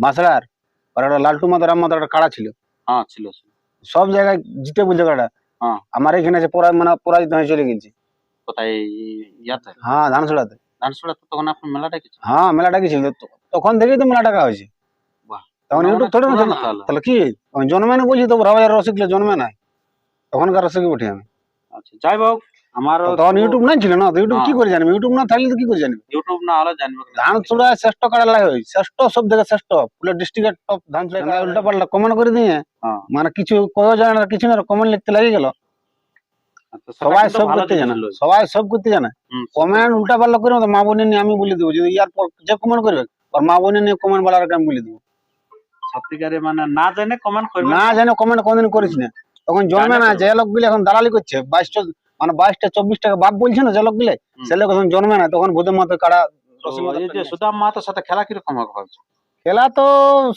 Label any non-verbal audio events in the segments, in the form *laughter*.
বাঁশড়ার আর একটা লালটু mother Ram mother একটা কাড়া ছিল। হ্যাঁ ছিল। সব জায়গায় জিতে বলছে কাড়া হ্যাঁ। আমার এখানে আছে পরা মানে পরাজিত হয়ে চলে গেছে। কোথায়? ইয়াতে? হ্যাঁ ধানসুড়াতে ধানসুড়া তো তখন আপনি মেলা ডেকেছেন হ্যাঁ মেলা ডাকিছিল। তখন থেকেই তো মেলা টাকা হয়েছে। তখন ইউটিউব থোড়ে না তাহলে। কি? জন্মে না বলছি তো রাবাজার রসিকলে জন্মে নাই। তখনকার রসিক উঠি আমি? আচ্ছা যাই হোক। আমারও তখন ইউটিউব নাই ছিল না? ইউটিউব কি। করে জানবি? ইউটিউব না থাকলে তো কি করে জানবি? ইউটিউব না হলে জানবে ধান চূড়া শ্রেষ্ঠ কাড়া লাগে? শ্রেষ্ঠ সব থেকে শ্রেষ্ঠ। পুরো ডিস্ট্রিক্টের টপ ধান চূড়া উল্টা পাল্টা কমেন্ট করে দিয়ে হ্যাঁ। মানে কিছু কয়েও জানে না কিছু না কমেন্ট লিখতে লাগে গেল। আচ্ছা, সবাই সব করতে জানে। সবাই সব করতে জানে। কমেন্ট উল্টা পাল্টা করে মা বোনের নিয়ে আমি বলে দেবো। যদি ইয়ার পর যে কমেন্ট করবে আর মা বোনের নিয়ে কমেন্ট বলার আমি বলে দেবো। সত্যিকারে মানে না জানে কমেন্ট করবে? না জানে কমেন্ট কোনদিন করিস না। তখন জন্মে না। যে লোকগুলি এখন দালালি করছে বাইশটা মানে বাইশটা চব্বিশ টাকা বাপ বলছে না যে লোকগুলি। সে লোক এখন জন্মে না তখন ভূতের মতো কাড়া এই যে সুদাম মাহাতোর সাথে খেলা কীরকম হবে ভাবছ? খেলা তো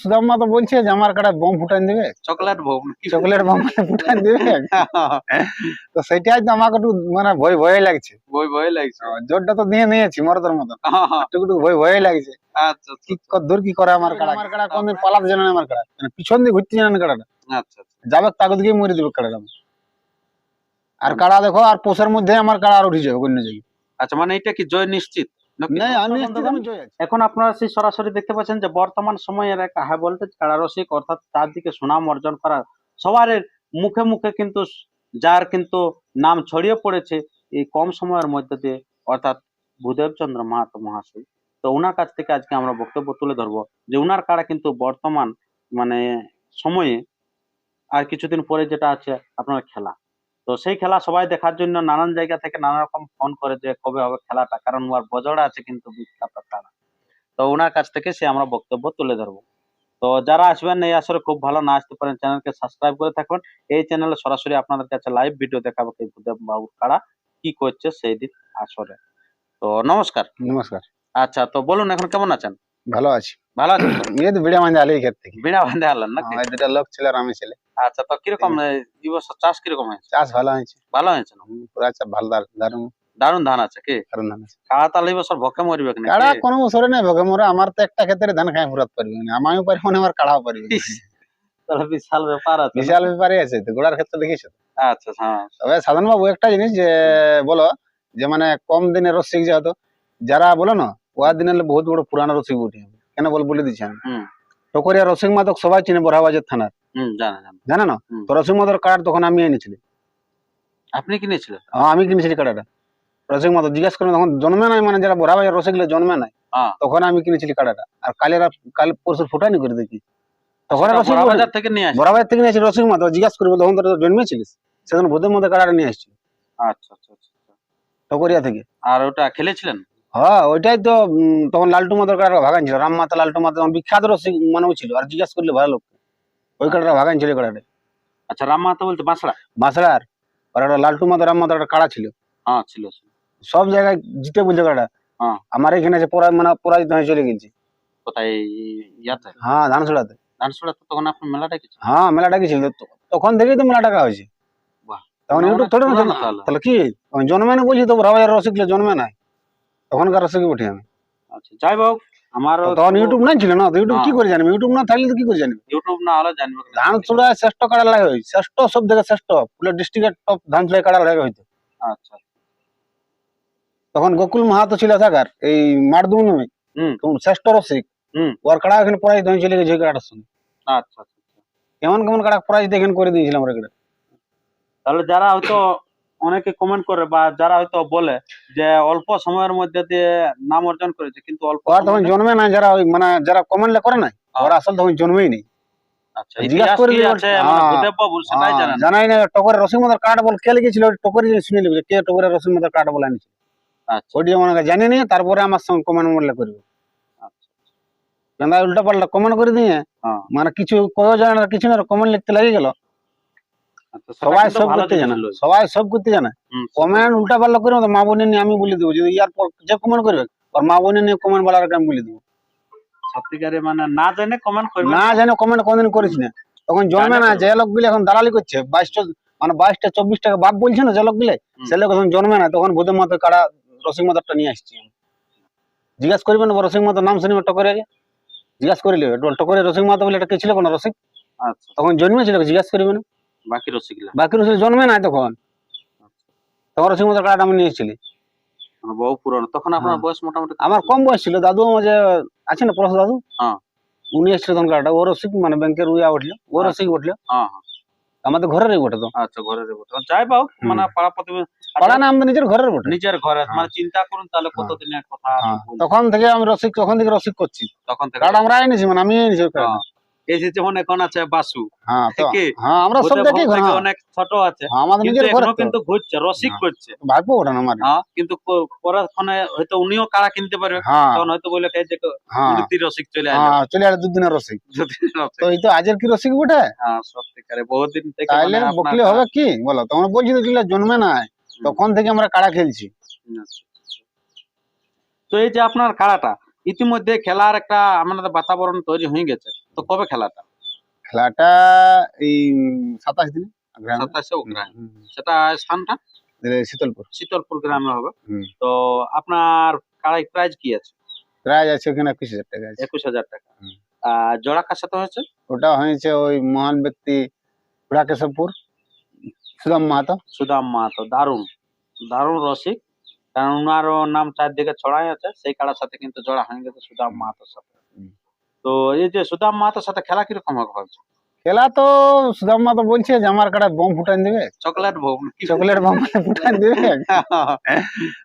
সুদাম্মা তো বলছে যে আমার কাড়া বোম ফুটান দিবে? চকলেট কি? চকলেট বম ফুটান দিবে? *laughs* তো সেটাই তো আমাকে একটু মানে ভয় ভয় লাগছে। ভয় ভয় লাগছে। জোরটা তো দিয়ে নিয়েছি মরদের মতন। *laughs* একটু একটু ভয় ভয় লাগছে। আচ্ছা কি দূর কি করে আমার কাড়া আমার কাড়া কোনদিন পালাতে জানে আমার কাড়া মানে পিছন দিয়ে ঘুরতে জানে না কাড়াটা আচ্ছা আচ্ছা। যাবে তাকে দিকে মরে দিবে কাড়াটা আর কাড়া দেখো আর পোষের মধ্যে আমার কাড়া আর উঠে যাবে অন্য জায়গায় আচ্ছা মানে এটা কি জয় নিশ্চিত। এখন আপনারা সেই সরাসরি দেখতে পাচ্ছেন যে বর্তমান সময়ের এক হাই ভোল্টেজ কারারসিক অর্থাৎ চারদিকে সুনাম অর্জন করা সবার মুখে মুখে কিন্তু যার কিন্তু নাম ছড়িয়ে পড়েছে এই কম সময়ের মধ্যে দিয়ে অর্থাৎ ভূদেব চন্দ্র মাহাতো মহাশয়। তো ওনার কাছ থেকে আজকে আমরা বক্তব্য তুলে ধরবো যে ওনার কারা কিন্তু বর্তমান মানে সময়ে আর কিছুদিন পরে যেটা আছে আপনার খেলা। তো সেই খেলা সবাই দেখার জন্য নানান জায়গা থেকে নানা রকম ফোন করে যে কবে হবে খেলাটা কারণ ওর বজড়া আছে কিন্তু বিখ্যাত তো ওনার কাছ থেকে সে আমরা বক্তব্য তুলে ধরবো। তো যারা আসবেন এই আসরে খুব ভালো না আসতে পারেন চ্যানেলকে সাবস্ক্রাইব করে থাকবেন এই চ্যানেলে সরাসরি আপনাদের কাছে লাইভ ভিডিও দেখাবো ভূদেব বাবুর কাড়া কি করছে সেই দিন আসরে। তো নমস্কার। নমস্কার। আচ্ছা তো বলুন এখন কেমন আছেন? ভালো আছি। ভালো আছেন তো? এই তো বিড়া মাঝে আলি ক্ষেত থেকে। বিনা বান্ধে আনলেন নাকি? এই দুটা লোক ছিল আর আমি ছেলে। আচ্ছা তো কীরকম এই বছর চাষ কীরকম হয়েছে? চাষ ভালো হয়েছে। ভালো হয়েছে না? পুরা চাষ ভালো দার- দারুণ। দারুণ ধান আছে কি? দারুণ ধান আছে। কাড়া তাহলে এই বছর ভকে মরবে নাকি? কাড়া কোনো বছরে নেই ভোগে মোরা আমার তো একটা ক্ষেত্রে ধান খাই ফুরাত পারবি না। আমিও পারব না আমার কাড়াও পারবি না। তাহলে বিশাল ব্যাপার আছে বিশাল ব্যাপারে আছে তো গোড়ার ক্ষেত্রে দেখিস আচ্ছা হ্যাঁ। তবে সাধারণ বাবু একটা জিনিস যে বলো যে মানে কম দিনের রসিক যে হতো যারা বলো না ওয়ার দিনের বহুত বড় পুরানো রসিক উঠে কেন বল বলে দিচ্ছি আমি? টকরিয়া রসিক মাদক সবাই চিনে বড়াবাজের থানার। জানা জানা। না? তো রসিক মাদক কার্ড তখন আমি এনেছিলি। আপনি কিনেছিলেন? হ্যাঁ আমি কিনেছিলি কার্ডটা। রসিক মাদক জিজ্ঞাসা করলাম তখন জন্মে নাই মানে যারা বড়াবাজার রসিকলে জন্মে নাই হ্যাঁ। তখন আমি কিনেছিলি কার্ডটা। আর কালেরা কাল পরশু ফুটানি করে দেখি। তখন রসিক বাজার থেকে নিয়ে আসি বড়াবাজার থেকে নিয়েছি রসিক মাদক। জিজ্ঞাসা করব তখন তোরা জন্মেছিলিস? সেদিন ভূতের মধ্যে কার্ডটা নিয়ে আসছিল আচ্ছা আচ্ছা আচ্ছা আচ্ছা। টকরিয়া থেকে। আর ওটা খেলেছিলেন? হ্যাঁ ওইটাই তো তখন লালটু কাটা ভাগান ছিল রাম মাতা লালটু মাতা তখন বিখ্যাত রসিক মানেও ছিল আর জিজ্ঞাস করলে ভালো লোক। ওই কাটাটা ভাগান ছিল কাটাটা আচ্ছা রাম বলতে বাঁশড়া? বাঁশড়ার আর একটা লালটু মাতা রাম মাতার একটা কাড়া ছিল। হ্যাঁ ছিল ছিল। সব জায়গায় জিতে বলছে কাটা হ্যাঁ। আমার এখানে আছে পরা মানে পরাজিত হয়ে চলে গেছে। কোথায়? ইয়াতে? হ্যাঁ ধানসুড়াতে ধানসুড়া তো তখন আপনি মেলা ডেকেছেন হ্যাঁ মেলা ডাকিছিল। তো- তখন থেকেই তো মেলা টাকা হয়েছে। বাহ। তখন ইউটিউব থোড়ে না তাহলে। কি? জন্মে না বলছি তো রাবাজার রসিকলে জন্মে নাই তখনকার রসিক উঠি আমি। আচ্ছা যাই হোক আমারও তখন ইউটিউব নাই ছিল না? ইউটিউব কি হ্যাঁ। করে জানবি? ইউটিউব না থাকলে তো কি করে জানবি? ইউটিউব না হলে জানবে ধান চূড়া শ্রেষ্ঠ কাড়া লাগে ওই শ্রেষ্ঠ সব থেকে শ্রেষ্ঠ। পুরো ডিস্ট্রিক্টের টপ ধান চূড়া কাড়া লাগে হইতো আচ্ছা। তখন গোকুল মাহাতো ছিল থাকার এই মারদুম নামে হুম। তখন শ্রেষ্ঠ রসিক। হুম। ওর কাড়া এখানে পরাজিত হয়ে চলে গেছে ওই কাড়াটার সঙ্গে আচ্ছা আচ্ছা। কেমন কেমন কাড়া পরাজিত দেখেন করে দিয়েছিলাম আমরা কাড়া। তাহলে যারা হয়তো অনেকে কমেন্ট করে বা যারা হয়তো বলে যে অল্প সময়ের মধ্যে দিয়ে নাম অর্জন করেছে কিন্তু অল্প তখন জন্মে না যারা ওই মানে যারা কমেন্ট করে না ওরা আসলে তখন জন্মেই নেই। আচ্ছা মানে হ্যাঁ, জানেন জানাই না টকরের রসিক মাদার কার্ড বল কে লিখেছিল টকরি শুনে লিখবে কে টকরের কার্ড বলে আচ্ছা। ওইটি হয় জানি নি তারপরে আমার সঙ্গে কমেন্ট করবে। আচ্ছা উল্টা পাল্টা কমেন্ট করে দিয়ে হ্যাঁ। মানে কিছু কয়েও জানে না কিছু না কমেন্ট লিখতে লাগে গেল। সবাই সব করতে জানে সবাই সব করতে জানে। কমেন্ট উল্টা পাল্টা করে মা বোনের নিয়ে আমি বলে দেবো। যদি ইয়ার পর যে কমেন্ট করবে আর মা বোনের নিয়ে কমেন্ট বলার আমি বলে দেবো। সত্যিকারে মানে না জেনে কমেন্ট করবে না। জানে কমেন্ট কোনদিন করিস না। তখন জন্মে না। যে লোকগুলি এখন দালালি করছে বাইশটা মানে বাইশটা চব্বিশ টাকা বাপ বলছে না যে লোকগুলি হুম। সে লোক এখন জন্মে না তখন ভূতের মতো কাড়া রসিক মাতারটা নিয়ে আসছি। জিজ্ঞাসা করবেন রসিক মাতার নাম শুনবে টকরে জিজ্ঞাসা করে নেবে অল্টো করে রসিক মাহাতো বলে একটা কে ছিল কোনো রসিক? আচ্ছা। তখন জন্মেছিল জিজ্ঞাসা করবে না। বাকি রসিকগুলা বাকি রসিক জন্মে নাই তখন। তখন রসিক মাহাতো কার্ড আমি নিয়েছিলি। মানে বহু পুরনো। তখন আপনার হ্যাঁ। বয়স মোটামুটি আমার কম বয়স ছিল। দাদু আমার যে আছে না দাদু? হ্যাঁ। উনি এসেছিল তখন কার্ডটা ও রসিক মানে ব্যাংকের উইয়া উঠল। ও আচ্ছা। রসিক উঠল। হ্যাঁ হ্যাঁ। আমাদের ঘরেরই বটে তো। আচ্ছা ঘরের বটে। যাই পাও মানে পাড়া প্রতিবেশী পাড়া না আমাদের নিজের ঘরের বটে। নিজের ঘরে। মানে চিন্তা করুন তাহলে কথা আপনি হ্যাঁ, বলছেন। তখন থেকে আমি রসিক তখন থেকে রসিক করছি। তখন থেকে কার্ড আমরা এনেছি মানে আমি এনেছি এই যে যেমন এখন আছে বাসু হ্যাঁ হ্যাঁ আমরা সব দেখি হ্যাঁ। অনেক ছোট আছে হ্যাঁ, আমাদের নিজের ঘরে কিন্তু ঘুরছে রসিক। করছে। ওটা আমার হ্যাঁ কিন্তু হয়তো উনিও কারা কিনতে পারবে হ্যাঁ। তখন হয়তো বলে কে যে রসিক চলে হ্যাঁ চলে আসে দুদিনের রসিক। তো এই তো আজের কি রসিক বটে? হ্যাঁ সত্যিকারে বহুদিন থেকে তাইলে মানে বকলে হবে কি? বলো তখন বলছি তো জন্মে নাই তখন থেকে আমরা কাড়া খেলছি। আচ্ছা। তো এই যে আপনার খেলাটা ইতিমধ্যে খেলার একটা আমাদের বাতাবরণ তৈরি হয়ে গেছে। তো কবে খেলাটা? খেলাটা এই সাতাশ দিন সাতাশে সেটা স্থানটা? শীতলপুর। শীতলপুর গ্রামে হবে। তো আপনার কাড়াই প্রাইজ কি আছে? প্রায় আছে ওখানে একুশ হাজার টাকা আছে। একুশ হাজার টাকা। আর জোড়া কার সাথে হয়েছে? ওটা হয়েছে ওই মহান ব্যক্তি কেশবপুর সুদাম মাহাতো। সুদাম মাহাতো। দারুণ। দারুণ রসিক। কারণ ওনারও নাম চারদিকে ছড়াই আছে। সেই কাড়ার সাথে কিন্তু জোড়া হয়ে গেছে সুদাম মাহাতোর সাথে। তো এই যে সুদাম মাহাতোর সাথে খেলা কীরকম হবে ভাবছ? খেলা তো সুদাম মাহাতো বলছে যে আমার কাটা বোম ফুটান দিবে। Chocolate bomb. চকলেট বম ফুটান দিবে।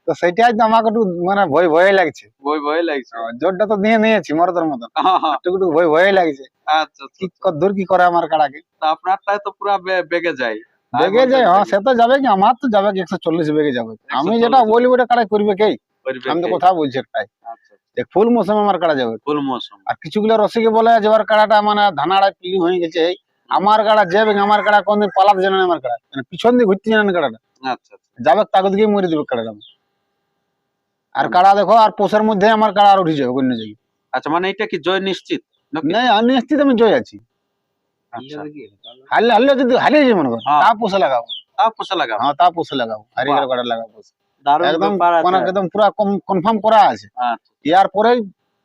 তো সেটাই তো আমাকে একটু মানে ভয় ভয় লাগছে। ভয় ভয় লাগছে। জোরটা তো দিয়ে নিয়েছি মরদের মতন একটু একটু ভয় ভয় লাগছে। আচ্ছা কি দূর কি করে আমার কাড়াকে? তো আপনারটাই তো পুরো বেগে যায়। বেগে যায় হ্যাঁ সে তো যাবে কি আমার তো যাবে কি একশো চল্লিশ বেগে যাবে। আমি যেটা 140 বলব ওটা কাড়াই করবে কে? আমি তো কথা বলছি একটাই। যে ফুল মৌসুম আমার কাড়া যাবে। ফুল মৌসুম। আর কিছুগুলো রসিকে বলে যে ওর কাড়াটা মানে ধানাড়া পিলি হয়ে গেছে আমার কাড়া যাবে আমার কাড়া কোনদিন পালাতে জানে আমার কাড়া। মানে পিছন দিয়ে ঘুরতে জানে না কাড়াটা। আচ্ছা আচ্ছা। যাবে তাকে দিকে মরে দেবে কাড়াটা। আর কাড়া দেখো আর পোষার মধ্যে আমার কাড়া আর উঠে যাবে অন্য জায়গায়। আচ্ছা মানে এটা কি জয় নিশ্চিত? না আমি নিশ্চিত আমি জয় আছি। আচ্ছা। হারলে হারলে যদি হারিয়ে যাবে মনে করো হ্যাঁ। তা পোষে লাগাবো তা পোষা লাগাও। হ্যাঁ তা পোষে লাগাবো হারিয়ে গেলে কাড়া লাগাবো একদম ব্যাপার মানে একদম পুরা কনফার্ম করা আছে। ইয়ার পরে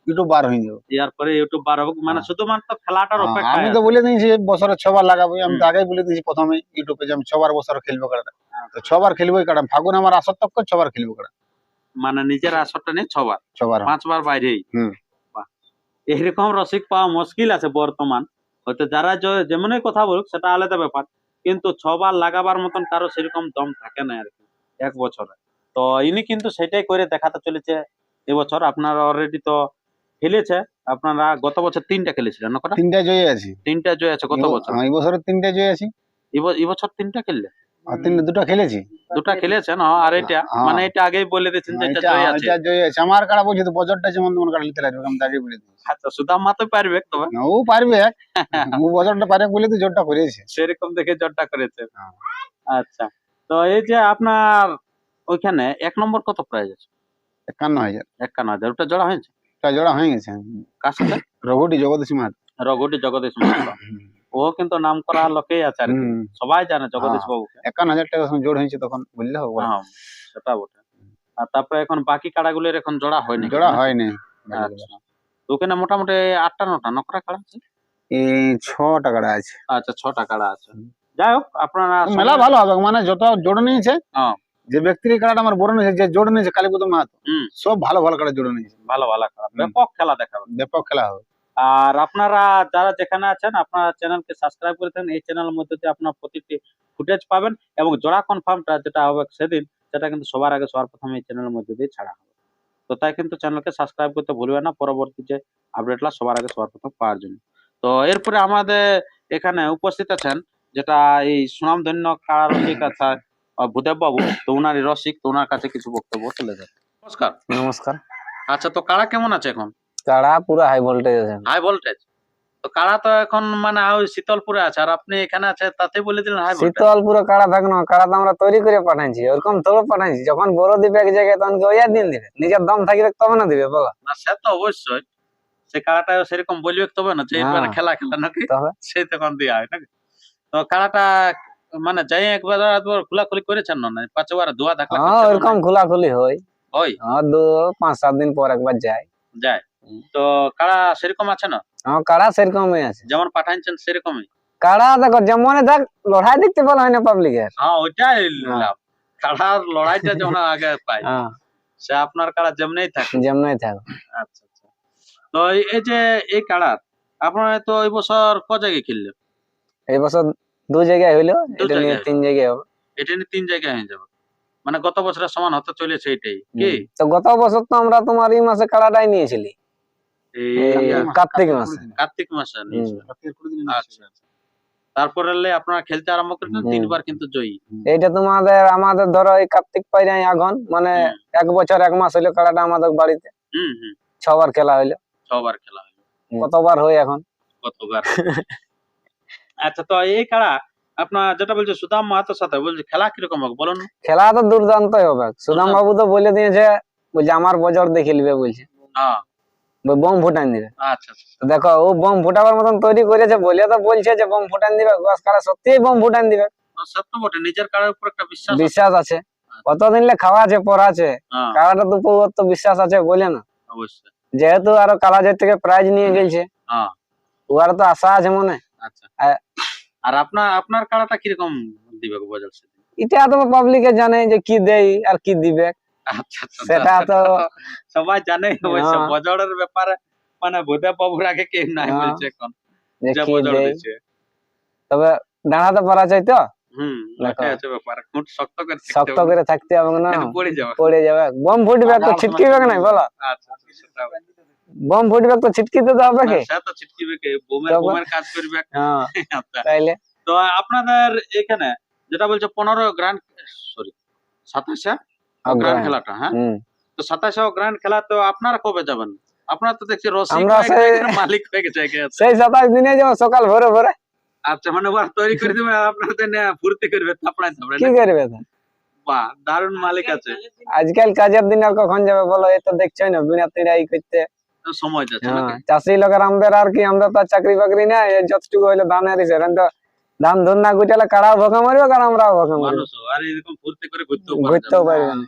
ইউটিউব বার হয়ে যাবে। ইয়ার পরে ইউটিউব বার হবে। মানে। শুধুমাত্র খেলাটার আমি তো বলে দিয়েছি বছরে ছবার লাগাবো। আমি তো আগেই বলে দিয়েছি প্রথমে ইউটিউবে যে আমি ছবার বছর খেলব। তো ছবার ফাগুন আমার আসর তক ছবার খেলব মানে নিজের আসরটা নেই ছবার। ছবার। পাঁচবার বাইরেই। এইরকম রসিক পাওয়া মুশকিল আছে বর্তমান। হয়তো যারা যেমনই কথা বলুক সেটা আলাদা ব্যাপার। কিন্তু ছবার লাগাবার মতন কারও সেরকম দম থাকে না আর কি। এক বছরে। তো ইনি কিন্তু সেটাই করে দেখাতে চলেছে। এবছর আপনারা অলরেডি তো খেলেছে। আপনারা গত বছর তিনটা খেলেছিলেন না কটা? তিনটা জয় আছি। তিনটা জয় আছে গত বছর। হ্যাঁ, এই বছরে তিনটা জয় আছি। এব- এবছর তিনটা খেললে? আর তিনটা দুটো খেলেছি। দুটা খেলেছেন? হ্যাঁ, আর এটা হ্যাঁ। মানে এটা আগেই বলে দিয়েছেন যে এটা জয় আছে। এটা জয় আছে। আমার কাড়া বলছি তো বছরটা যেমন তোমার কাড়া নিতে লাগবে। আমি তাকে বলে দিয়েছি। আচ্ছা সুদাম মাতো পারবে তবে ও পারবে। ও বছরটা পারে বলে তো জোরটা করেছে। সেরকম দেখে জটটা করেছে। আচ্ছা। তো এই যে আপনার ওইখানে এক নম্বর কত প্রাইজ আছে? একান্ন হাজার। একান্ন হাজার। ওটা জোড়া হয়েছে? একটা জোড়া হয়ে গেছে। কার সাথে? রঘুটি জগদীশ মাহাত। রঘুটি জগদীশ মাহাতো। ও কিন্তু নাম করা লোকেই আছে আর সবাই জানে জগদীশ বাবু একান্ন হাজার টাকা জোড় হয়েছে তখন বুঝলে হবে। হ্যাঁ সেটা বটে। আর তারপরে এখন বাকি কাড়াগুলোর এখন জোড়া হয়নি জোড়া হয়নি। আচ্ছা। ওখানে মোটামুটি আটটা নটা নকরা কাড়া আছে? এই ছ টাকাটা আছে। আচ্ছা ছটা কাড়া আছে। যাই হোক আপনারা মেলা ভালো হবে। মানে যত জোড় নিয়েছে হ্যাঁ। যে ব্যক্তির খেলাটা আমার বড় নিয়েছে যে জোড় নিয়েছে কালীপুত মাহাতো। সব ভালো ভালো কাড়া জোড় নিয়েছে ভালো ভালো খেলা ব্যাপক খেলা দেখাবে। ব্যাপক খেলা হবে। আর আপনারা যারা যেখানে আছেন আপনারা চ্যানেলকে সাবস্ক্রাইব করে দেন এই চ্যানেলের মধ্যে দিয়ে আপনার প্রতিটি ফুটেজ পাবেন এবং জোড়া কনফার্মটা যেটা হবে সেদিন সেটা কিন্তু সবার আগে সবার প্রথমে এই চ্যানেলের মধ্যে দিয়ে ছাড়া হবে। তো তাই কিন্তু চ্যানেলকে সাবস্ক্রাইব করতে ভুলবেন না পরবর্তী যে আপডেটটা সবার আগে সবার প্রথম পাওয়ার জন্য। তো এরপরে আমাদের এখানে উপস্থিত আছেন যেটা এই সুনামধন্য কারা রসিক আছে ভূদেব বাবু তো উনারই রসিক তো ওনার কাছে কিছু বক্তব্য তুলে দেন নমস্কার। নমস্কার। আচ্ছা তো কারা কেমন আছে এখন? কারা পুরো হাই ভোল্টেজ আছে। হাই ভোল্টেজ তো কারা তো এখন মানে ওই শীতলপুরে আছে আর আপনি এখানে আছে তাতে বলে দিলেন হাই ভোল্টেজ শীতল পুরো কাড়া থাক না কাড়া তো আমরা তৈরি করে পাঠাইছি ওরকম তোরও পাঠাইছি যখন বড় দিবে এক জায়গায় তখন কি ওইয়া দিন দিবে? নিজের দম থাকবে তবে না দিবে বলো। না সে তো অবশ্যই। সে কারাটা সেরকম বলবে তবে না যে হ্যাঁ। খেলা খেলা নাকি সেই তখন দেওয়া হয় নাকি? তো কারাটা মানে যাই একবার একবার খোলাখুলি করেছেন না পাঁচবার ধোয়া থাকলে হ্যাঁ ওরকম খোলাখুলি হয়। হয়? হ্যাঁ দু পাঁচ সাত দিন পর একবার যায়। যায়। তো কাড়া সেরকম আছে না? আমার কাড়া সেরকমই আছে। যেমন পাঠাইছেন সেরকমই? কাড়া দেখো যেমন দেখ লড়াই দেখতে বলা হয় না পাবলিকের হ্যাঁ ওইটাই হ্যাঁ। লাভ। কাড়ার লড়াইটা যেমন আগে পাই হ্যাঁ। সে আপনার কাড়া যেমনই থাকে। যেমনই থাকো। আচ্ছা আচ্ছা। তো এই- যে এই কাড়ার আপনার তো এই বছর ক জায়গায় খেললে এই বছর দু জায়গায় হইল এটা নিয়ে তিন জায়গায় হবে। এটা নিয়ে তিন জায়গায় হয়ে যাবে। মানে গত বছরের সমান হতে চলেছে এটাই কি? তো গত বছর তো আমরা তোমার এই মাসে কাড়াটাই নিয়েছিলি। কার্তিক মাসে। কার্তিক মাসে। আচ্ছা আচ্ছা। তারপরে লে আপনারা খেলতে আরম্ভ করেছেন তিনবার কিন্তু জয়ী। এইটা তোমাদের আমাদের ধরো এই কার্তিক পাইরাই আগুন মানে এক বছর এক মাস হইল কাড়াটা আমাদের বাড়িতে। হুম হুম। ছবার খেলা হইল। ছবার খেলা হলো কতবার হয় এখন? কতবার? *laughs* আচ্ছা তো এই কাড়া আপনার যেটা বলছে সুদাম মাহাতোর সাথে বলছে খেলা কীরকম হবে বলুন? খেলা তো দুর্দান্তই হবে। সুদাম বাবু তো বলে দিয়েছে বলছে আমার বজর দেখে নিবে বলছে। হ্যাঁ। বম ফুটান দিবে আচ্ছা আচ্ছা দেখো ও বম ফুটাবার মতন তৈরি করেছে বলে তো বলছে যে বম ফুটান দিবে বাস কারা সত্যিই বম ফুটান দিবে সত্য বটে নিজের উপর একটা বিশ্বাস আছে। বিশ্বাস আছে। কতদিন লে খাওয়া আছে পড়া আছে? হ্যাঁ। কারাটা তো তো বিশ্বাস আছে বলে না। অবশ্যই। যেহেতু আরও কালাজের থেকে প্রাইজ নিয়ে গেছে হ্যাঁ। ওর তো আশা আছে মনে আচ্ছা। আর আপনার আপনার কাড়াটা কীরকম দিবে বাজার এটা তো পাবলিকে জানে যে কি দেই আর কি দিবে। আচ্ছা আচ্ছা সেটা তো- সবাই জানে অবশ্য হ্যাঁ। বজরের ব্যাপারে মানে ভূতে বাবুর আগে কেউ নাই হ্যাঁ। বলছে এখন যে বজর দিচ্ছে তবে দাঁড়াতে পারা চাই তো? হুম। আছে ব্যাপার। শক্ত করে থাকতে শক্ত হবে। করে থাকতে হবে না। পড়ে যাবে। পড়ে যাবে। বম ফুটবে তো ছিটকিবে নাই বলো। আচ্ছা। বম ফুটবে তো ছিটকিতে তো হবে কি? সে তো ছিটকিবে কে? বোমের বোমের কাজ করবে হ্যাঁ আচ্ছা। তাইলে? তো আপনাদের এখানে যেটা বলছে পনেরো গ্র্যান্ড সরি সাতাশে গ্র্যান্ড grand। খেলাটা হ্যাঁ? তো সাতাশে গ্র্যান্ড খেলা তো আপনারা কবে যাবেন? আপনারা তো দেখছি রসিক আমরা সেই- মালিক হয়ে গেছে আছে। সেই সাতাশ দিনে যাব সকাল ভোরে ভোরে। আচ্ছা মানে ওরা তৈরি করে দেবে আর আপনারা তো ফুর্তি করবে তারপরে কি করবে? বাহ দারুণ মালিক আছে। আজকাল কাজের দিন আর কখন যাবে বলো? এই তো দেখছোই না বিনা তিড়াই করতে। সময় যাচ্ছে হ্যাঁ, চাষি লোকের আমাদের আর কি আমরা তো চাকরি বাকরি নাই যতটুকু হইল ধানের সেখান তো ধান ধর না গুটালে কাড়াও ভোকা মারবে আর আমরাও ভোকা মারবো মানুষ আর এরকম ফুর্তি করে ঘুরতেও ঘুরতেও পারবে পারবে না।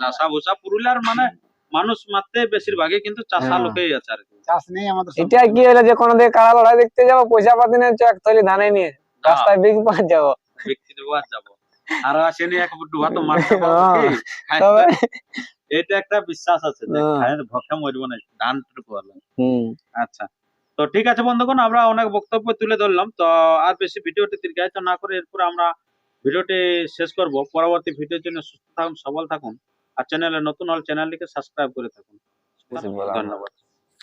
চাষা ভুষা পুরুলিয়ার মানে মানুষ মারতে বেশিরভাগই কিন্তু চাষা হ্যাঁ। লোকেই আছে আর কি। চাষ নেই আমাদের এটা কি হলো যে কোনো দিকে কাড়া লড়াই দেখতে যাব পয়সা পাতি নেই চ এক থলি ধানে নিয়ে রাস্তায় বিগ পাঁচ যাব। ব্যক্তি দেবো আর যাব। আর আসে নিয়ে এক ডুবা তো মারতে *laughs* পারব হ্যাঁ। তবে এটা একটা বিশ্বাস আছে যে হ্যাঁ। খায়ের ভক্ষে মরবো না ধান টুকু হলো আচ্ছা। তো ঠিক আছে বন্ধুগণ আমরা অনেক বক্তব্য তুলে ধরলাম। তো আর বেশি ভিডিওটি দীর্ঘায়িত না করে এরপর আমরা ভিডিওটি শেষ করব। পরবর্তী ভিডিওর জন্য সুস্থ থাকুন সবল থাকুন। আর চ্যানেলে নতুন হল চ্যানেলটিকে সাবস্ক্রাইব করে থাকুন। ধন্যবাদ।